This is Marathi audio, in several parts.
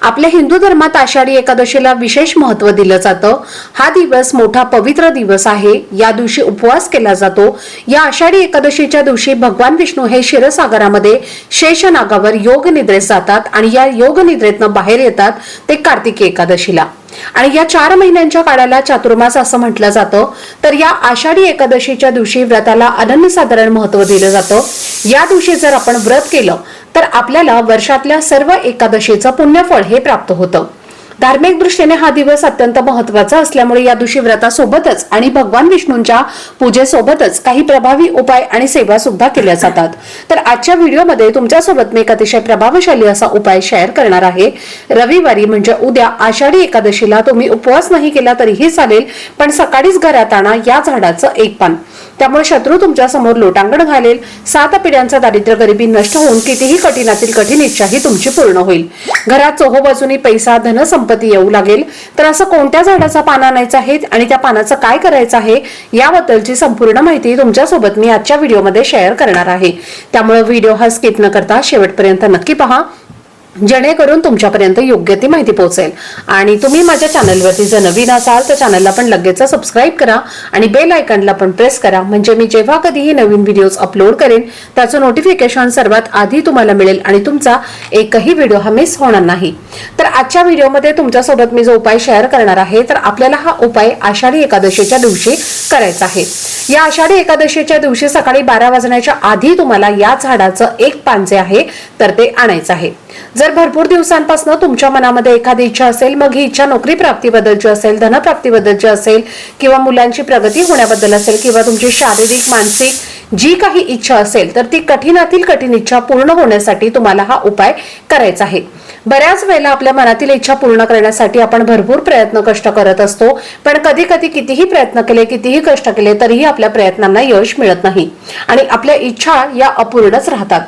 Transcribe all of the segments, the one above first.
आपल्या हिंदू धर्मात आषाढी एकादशीला विशेष महत्त्व दिलं जातं. हा दिवस मोठा पवित्र दिवस आहे. या दिवशी उपवास केला जातो. या आषाढी एकादशीच्या दिवशी भगवान विष्णू हे क्षीरसागरामध्ये शेषनागावर योग निद्रेत जातात आणि या योग निद्रेतनं बाहेर येतात ते कार्तिकी एकादशीला. आणि या चार महिन्यांच्या काळाला चातुर्मास असं म्हटलं जातं. तर या आषाढी एकादशीच्या दिवशी व्रताला अनन्यसाधारण महत्त्व दिलं जातं. या दिवशी जर आपण व्रत केलं तर आपल्याला वर्षातल्या सर्व एकादशीचं पुण्यफळ हे प्राप्त होतं. धार्मिक दृष्टीने हा दिवस अत्यंत महत्त्वाचा असल्यामुळे या दिवशी व्रतासोबतच आणि भगवान विष्णूंच्या पूजेसोबतच काही प्रभावी उपाय आणि सेवा सुद्धा केल्या जातात. तर आजच्या व्हिडिओमध्ये तुमच्यासोबत मी एक अतिशय प्रभावशाली असा उपाय शेअर करणार आहे. रविवारी म्हणजे उद्या आषाढी एकादशीला तुम्ही उपवास नाही केला तरीही चालेल पण सकाळीच घरात आणा या झाडाचं एक पान. त्यामुळे शत्रू तुमच्यासमोर लोटांगण घालेल. सात पिढ्यांचा दारिद्र्य गरिबी नष्ट होऊन कितीही कठीणातील कठीण इच्छाही तुमची पूर्ण होईल. घरात चोहोबाजूनी पैसा धनसंपत्ती येऊ लागेल. तर असं कोणत्या झाडाचा पान आणायचं आहे आणि त्या पानाचं काय करायचं आहे याबद्दलची संपूर्ण माहिती तुमच्यासोबत मी आजच्या व्हिडिओमध्ये शेअर करणार आहे. त्यामुळे व्हिडिओ हा स्किप न करता शेवटपर्यंत नक्की पहा. जेणेकरून तुमच्यापर्यंत योग्य ती माहिती पोहोचेल. आणि तुम्ही माझ्या चॅनलवरती जर नवीन असाल तर चॅनलला पण लगेच सबस्क्राईब करा आणि बेल आयकनला पण प्रेस करा. म्हणजे मी जेव्हा कधीही नवीन व्हिडिओज अपलोड करेन त्याचं नोटिफिकेशन सर्वात आधी तुम्हाला मिळेल आणि तुमचा एकही व्हिडिओ हा मिस होणार नाही. तर आजच्या व्हिडिओमध्ये तुमच्यासोबत मी जो उपाय शेअर करणार आहे तर आपल्याला हा उपाय आषाढी एकादशीच्या दिवशी करायचा आहे. या आषाढी एकादशीच्या दिवशी सकाळी बारा वाजण्याच्या आधी तुम्हाला या झाडाचं एक पान जे आहे तर ते आणायचं आहे. जर भरपूर दिवसांपासून तुमच्या मनामध्ये एखादी इच्छा असेल मग ही इच्छा नोकरी प्राप्तीबद्दलची असेल धनप्राप्तीबद्दलची असेल किंवा मुलांची प्रगती होण्याबद्दल असेल किंवा तुमची शारीरिक मानसिक जी काही इच्छा असेल तर ती कठीणातील कठीण इच्छा पूर्ण होण्यासाठी तुम्हाला हा उपाय करायचा आहे. बऱ्याच वेळेला आपल्या मनातील इच्छा पूर्ण करण्यासाठी आपण भरपूर प्रयत्न कष्ट करत असतो. पण कधी कधी कितीही प्रयत्न केले कितीही कष्ट केले तरीही आपल्या प्रयत्नांना यश मिळत नाही. आणि आपल्या इच्छा या अपूर्णच राहतात.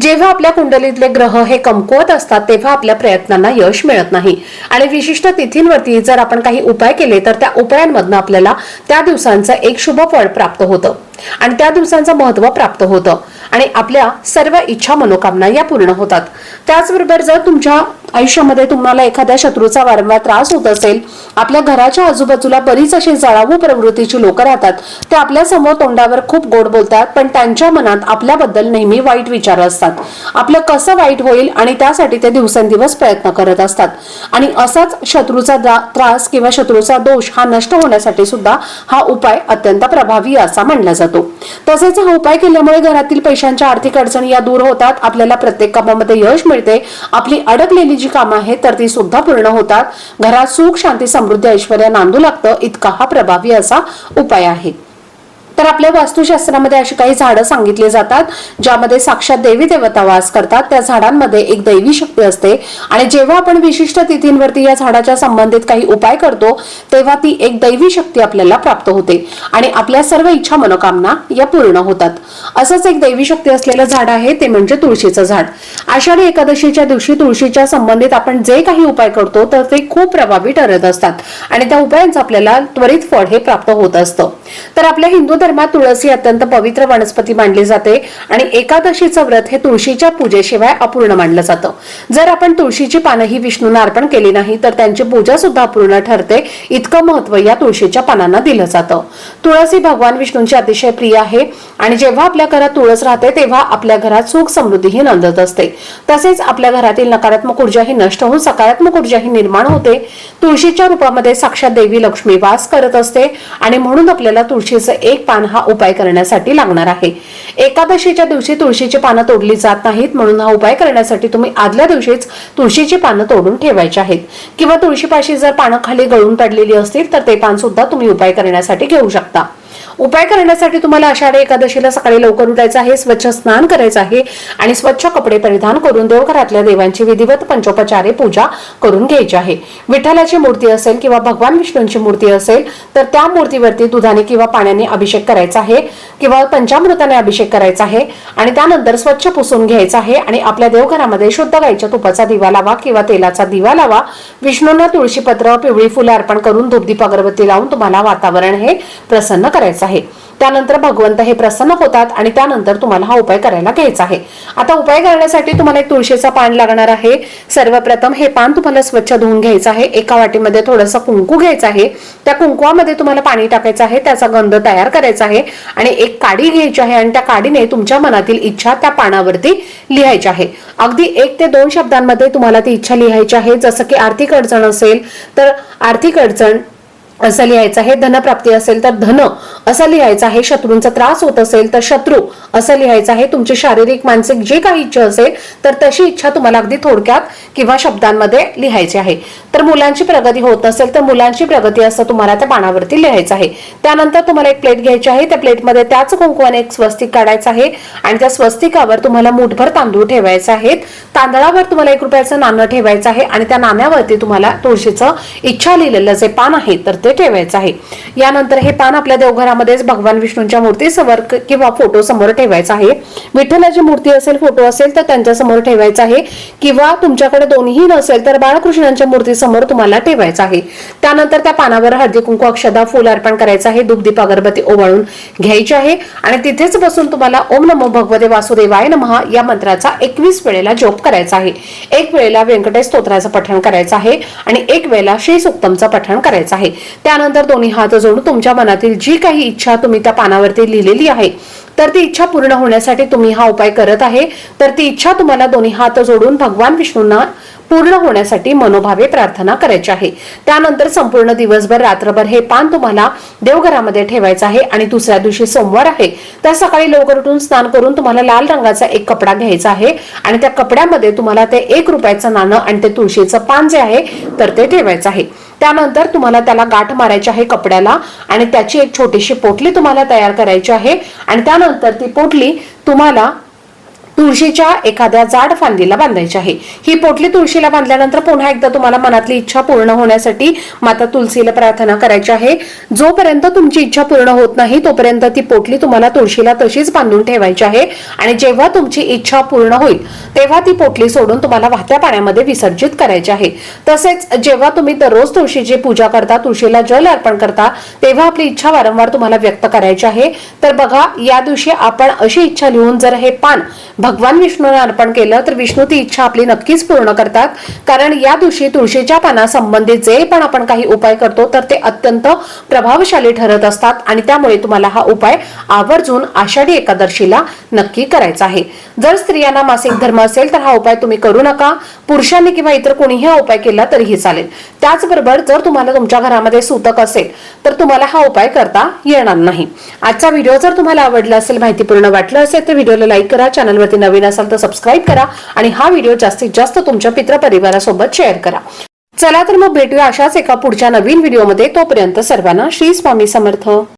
जेव्हा आपल्या कुंडलीतले ग्रह हे कमकुवत असतात तेव्हा आपल्या प्रयत्नांना यश मिळत नाही. आणि विशिष्ट तिथींवरती जर आपण काही उपाय केले तर त्या उपायांमधनं आपल्याला त्या दिवसांचं एक शुभ फळ प्राप्त होतं. आणि त्या दिवसांचं महत्त्व प्राप्त होतं. आणि आपल्या सर्व इच्छा मनोकामना या पूर्ण होतात. त्याचबरोबर जर तुमच्या आयुष्यामध्ये तुम्हाला एखाद्या शत्रूचा वारंवार त्रास होत असेल आपल्या घराच्या आजूबाजूला बरीच अशी जळावू प्रवृत्तीची लोक राहतात. ते आपल्यासमोर तोंडावर खूप गोड बोलतात पण त्यांच्या मनात आपल्याबद्दल नेहमी वाईट विचार असतात. आपलं कसं वाईट होईल आणि त्यासाठी ते दिवसेंदिवस प्रयत्न करत असतात. आणि असाच शत्रूचा त्रास किंवा शत्रूचा दोष हा नष्ट होण्यासाठी सुद्धा हा उपाय अत्यंत प्रभावी असा मानला जातो. तसेच हा उपाय केल्यामुळे घरातील पैशांच्या आर्थिक अडचणी या दूर होतात आपल्याला प्रत्येक कामामध्ये यश मिळते आपली अडकलेली जी कामं आहेत तर ती सुद्धा पूर्ण होतात. घरात सुख शांती समृद्धी ऐश्वर्या नांदू लागतं. इतका हा प्रभावी असा उपाय आहे. तर आपल्या वास्तुशास्त्रामध्ये अशी काही झाडं सांगितली जातात ज्यामध्ये साक्षात देवी देवता वास करतात. त्या झाडांमध्ये एक दैवी शक्ती असते. आणि जेव्हा आपण विशिष्ट तिथींवरती या झाडाच्या संबंधित काही उपाय करतो तेव्हा ती एक दैवी शक्ती आपल्याला प्राप्त होते. आणि आपल्या सर्व इच्छा मनोकामना या पूर्ण होतात. असंच एक दैवी शक्ती असलेलं झाड आहे ते म्हणजे तुळशीचं झाड. आषाढी एकादशीच्या दिवशी तुळशीच्या संबंधित आपण जे काही उपाय करतो तर ते खूप प्रभावी ठरत असतात. आणि त्या उपायांचं आपल्याला त्वरित फळ हे प्राप्त होत असतं. तर आपल्या हिंदू धर्मात तुळस ही अत्यंत पवित्र वनस्पती मानली जाते आणि एकादशीचं व्रत हे तुळशीच्या पूजेशिवाय अपूर्ण मानलं जातं. जर आपण तुळशीची पानं ही विष्णूंना अर्पण केली नाही तर त्यांची पूजा सुद्धा अपूर्ण ठरते इतकं महत्त्व या तुळशीच्या पानांना दिलं जातं. तुळस ही भगवान विष्णूंची अतिशय प्रिय आहे आणि जेव्हा आपल्या घरात तुळस राहते तेव्हा आपल्या घरात सुख समृद्धीही नंदत असते. तसेच आपल्या घरातील नकारात्मक ऊर्जा ही नष्ट होऊन सकारात्मक ऊर्जा ही निर्माण होते. तुळशीच्या रूपामध्ये साक्षात देवी लक्ष्मी वास करत असते आणि म्हणून आपल्याला तुळशीचं एक पान हा उपाय करण्यासाठी लागणार आहे. एकादशीच्या दिवशी तुळशीची पानं तोडली जात नाहीत म्हणून हा उपाय करण्यासाठी तुम्ही आदल्या दिवशीच तुळशीची पानं तोडून ठेवायची आहेत. किंवा तुळशीपाशी जर पानं खाली गळून पडलेली असतील तर ते पान सुद्धा तुम्ही उपाय करण्यासाठी घेऊ शकता. उपाय करण्यासाठी तुम्हाला आषाढी एकादशीला सकाळी लवकर उठायचं आहे स्वच्छ स्नान करायचं आहे आणि स्वच्छ कपडे परिधान करून देवघरातल्या देवांची विधिवत पंचोपचारे पूजा करून घ्यायची आहे. विठ्ठलाची मूर्ती असेल किंवा भगवान विष्णूंची मूर्ती असेल तर त्या मूर्तीवरती दुधाने किंवा पाण्याने अभिषेक करायचा आहे किंवा पंचामृताने अभिषेक करायचा आहे आणि त्यानंतर स्वच्छ पुसून घ्यायचा आहे आणि आपल्या देवघरामध्ये शुद्ध गाईच्या तुपाचा दिवा लावा किंवा तेलाचा दिवा लावा. विष्णूंना तुळशीपत्र पिवळी फुलं अर्पण करून धूपदीप अगरबत्ती लावून तुम्हाला वातावरण हे प्रसन्न करायचं आहे. त्यानंतर भगवंत हे प्रसन्न होतात आणि त्यानंतर तुम्हाला हा उपाय करायला घ्यायचा आहे. आता उपाय करण्यासाठी तुम्हाला एक तुळशीचा पान लागणार आहे. सर्वप्रथम हे पान तुम्हाला स्वच्छ धुवून घ्यायचं आहे. एका वाटीमध्ये थोडंसं कुंकू घ्यायचं आहे. त्या कुंकुवामध्ये तुम्हाला पाणी टाकायचं आहे. त्याचा गंध तयार करायचा आहे. आणि एक काडी घ्यायची आहे आणि त्या काडीने तुमच्या मनातील इच्छा त्या पानावरती लिहायची आहे. अगदी एक ते दोन शब्दांमध्ये तुम्हाला ती इच्छा लिहायची आहे. जसं की आर्थिक अडचण असेल तर आर्थिक अडचण असं लिहायचं आहे. धनप्राप्ती असेल तर धन असं लिहायचं आहे. शत्रूंचा त्रास होत असेल तर शत्रू असं लिहायचं आहे. तुमची शारीरिक मानसिक जे काही इच्छा असेल तर तशी इच्छा तुम्हाला अगदी थोडक्यात किंवा शब्दांमध्ये लिहायची आहे. तर मुलांची प्रगती होत नसेल तर मुलांची प्रगती असं तुम्हाला त्या पानावरती लिहायचं आहे. त्यानंतर तुम्हाला एक प्लेट घ्यायची आहे. त्या प्लेटमध्ये त्याच कुंकवाने एक स्वस्तिक काढायचं आहे आणि त्या स्वस्तिकावर तुम्हाला मुठभर तांदूळ ठेवायचे आहेत. तांदळावर तुम्हाला एक रुपयाचं नाणं ठेवायचं आहे आणि त्या नाण्यावरती तुम्हाला तुळशीचं इच्छा लिहिलेलं जे पान आहे तर ते ठेवायचं आहे. यानंतर हे पान आपल्या देवघरामध्येच भगवान विष्णूंच्या मूर्तीसमोर समोर किंवा फोटो समोर ठेवायचं आहे. विठ्ठलाची मूर्ती असेल फोटो असेल तर त्यांच्यासमोर ठेवायचं आहे. किंवा तुमच्याकडे दोन्ही नसेल तर बाळकृष्णांच्या मूर्तीसमोर तुम्हाला ठेवायचं आहे. त्यानंतर त्या पानावर हळदी कुंकू अक्षदा फुल अर्पण करायचं आहे. दुग्धीप अगरबत्ती ओवाळून घ्यायची आहे. आणि तिथेच बसून तुम्हाला ओम नमो भगवते वासुदेवाय नमः या मंत्राचा एकवीस वेळेला जोप करायचा आहे. एक वेळेला व्यंकटेश स्तोत्राचं पठण करायचं आहे. आणि एक वेळेला श्री सुक्तमचं पठण करायचं आहे. त्यानंतर दोन्ही हात जोडून तुमच्या मनातील जी काही इच्छा तुम्ही त्या पानावरती लिहिलेली आहे तर ती इच्छा पूर्ण होण्यासाठी तुम्ही हा उपाय करत आहे. तर ती इच्छा तुम्हाला दोन्ही हात जोडून भगवान विष्णूंना पूर्ण होण्यासाठी मनोभावे प्रार्थना करायची आहे. त्यानंतर संपूर्ण दिवसभर रात्रभर हे पान तुम्हाला देवघरामध्ये ठेवायचं आहे आणि दुसऱ्या दिवशी सोमवार आहे. तर सकाळी लवकर उठून स्नान करून तुम्हाला लाल रंगाचा एक कपडा घ्यायचा आहे आणि त्या कपड्यामध्ये तुम्हाला ते एक रुपयाचं नाणं आणि ते तुळशीचं पान जे आहे तर ते ठेवायचं आहे. त्यानंतर तुम्हाला त्याला गाठ मारायची आहे कपड्याला आणि त्याची एक छोटीशी पोटली तुम्हाला तयार करायची आहे. आणि त्यानंतर ती पोटली तुम्हाला तुळशीच्या एखाद्या जाड फांदीला बांधायची आहे. ही पोटली तुळशीला बांधल्यानंतर पुन्हा एकदा तुम्हाला मनातली इच्छा पूर्ण होण्यासाठी माता तुलसीला प्रार्थना करायची आहे. जोपर्यंत तुमची इच्छा पूर्ण होत नाही तोपर्यंत ती पोटली तुम्हाला तुळशीला तशीच बांधून ठेवायची आहे. आणि जेव्हा तुमची इच्छा पूर्ण होईल तेव्हा ती पोटली सोडून तुम्हाला वाहत्या पाण्यामध्ये विसर्जित करायची आहे. तसेच जेव्हा तुम्ही दररोज तुळशीची पूजा करता तुळशीला जल अर्पण करता तेव्हा आपली इच्छा वारंवार तुम्हाला व्यक्त करायची आहे. तर बघा या दिवशी आपण अशी इच्छा लिहून जर हे पान भगवान विष्णूने अर्पण केलं तर विष्णू ती इच्छा आपली नक्कीच पूर्ण करतात. कारण या दिवशी तुळशीच्या पानासंबंधित जे पण आपण काही उपाय करतो तर ते अत्यंत प्रभावशाली ठरत असतात. आणि त्यामुळे तुम्हाला हा उपाय आवर्जून आषाढी एकादशीला नक्की करायचा आहे. जर स्त्रियांना मासिक धर्म असेल तर हा उपाय तुम्ही करू नका. पुरुषांनी किंवा इतर कोणीही हा उपाय केला तरीही चालेल. त्याचबरोबर जर तुम्हाला तुमच्या घरामध्ये सूतक असेल तर तुम्हाला हा उपाय करता येणार नाही. आजचा व्हिडिओ जर तुम्हाला आवडला असेल माहितीपूर्ण वाटलं असेल तर व्हिडिओला लाईक करा चॅनलवरती नवीन असाल तर सबस्क्राईब करा आणि हा व्हिडिओ जास्तीत जास्त तुमच्या मित्र परिवारासोबत शेअर करा. चला तर मग भेटूया अशाच एका पुढच्या नवीन व्हिडिओमध्ये तोपर्यंत सर्वांना श्री स्वामी समर्थ.